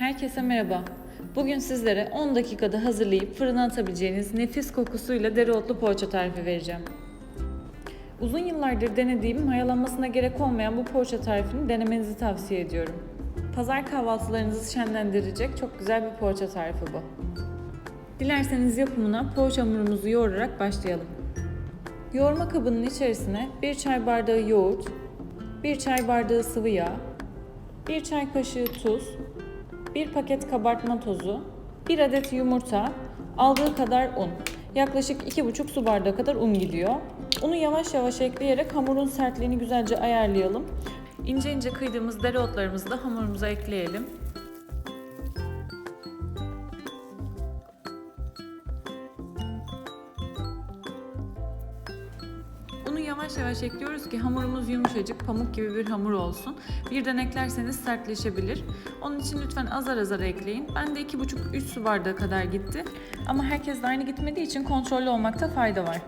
Herkese merhaba. Bugün sizlere 10 dakikada hazırlayıp fırına atabileceğiniz nefis kokusuyla dereotlu poğaça tarifi vereceğim. Uzun yıllardır denediğim mayalanmasına gerek olmayan bu poğaça tarifini denemenizi tavsiye ediyorum. Pazar kahvaltılarınızı şenlendirecek çok güzel bir poğaça tarifi bu. Dilerseniz yapımına poğaça hamurumuzu yoğurarak başlayalım. Yoğurma kabının içerisine 1 çay bardağı yoğurt, 1 çay bardağı sıvı yağ, 1 çay kaşığı tuz, 1 paket kabartma tozu, 1 adet yumurta, aldığı kadar un. Yaklaşık 2,5 su bardağı kadar un gidiyor. Unu yavaş yavaş ekleyerek hamurun sertliğini güzelce ayarlayalım. İnce ince kıydığımız dereotlarımızı da hamurumuza ekleyelim. Yavaş yavaş ekliyoruz ki hamurumuz yumuşacık, pamuk gibi bir hamur olsun. Birden eklerseniz sertleşebilir. Onun için lütfen azar azar ekleyin. Ben de 2,5-3 su bardağı kadar gitti. Ama herkes de aynı gitmediği için kontrollü olmakta fayda var.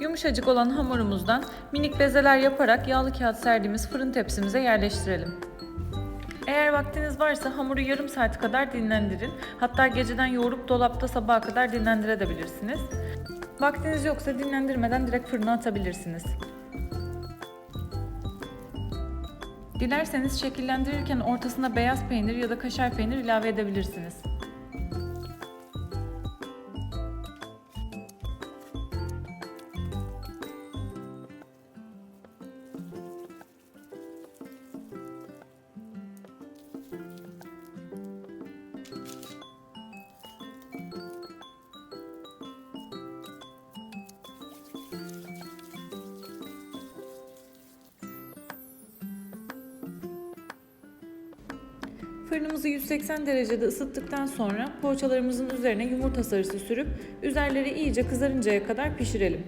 Yumuşacık olan hamurumuzdan minik bezeler yaparak yağlı kağıt serdiğimiz fırın tepsimize yerleştirelim. Eğer vaktiniz varsa hamuru yarım saat kadar dinlendirin. Hatta geceden yoğurup dolapta sabaha kadar dinlendirebilirsiniz. Vaktiniz yoksa dinlendirmeden direkt fırına atabilirsiniz. Dilerseniz şekillendirirken ortasına beyaz peynir ya da kaşar peynir ilave edebilirsiniz. Fırınımızı 180 derecede ısıttıktan sonra poğaçalarımızın üzerine yumurta sarısı sürüp üzerleri iyice kızarıncaya kadar pişirelim.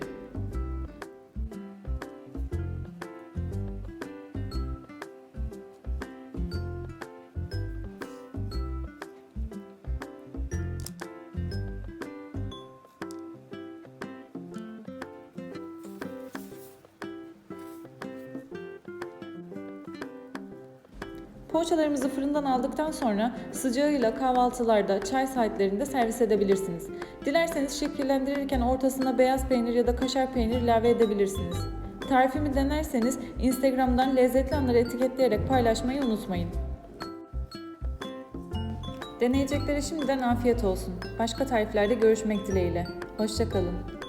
Poğaçalarımızı fırından aldıktan sonra sıcağıyla kahvaltılarda, çay saatlerinde servis edebilirsiniz. Dilerseniz şekillendirirken ortasına beyaz peynir ya da kaşar peynir ilave edebilirsiniz. Tarifimi denerseniz Instagram'dan lezzetli anları etiketleyerek paylaşmayı unutmayın. Deneyeceklere şimdiden afiyet olsun. Başka tariflerde görüşmek dileğiyle. Hoşçakalın.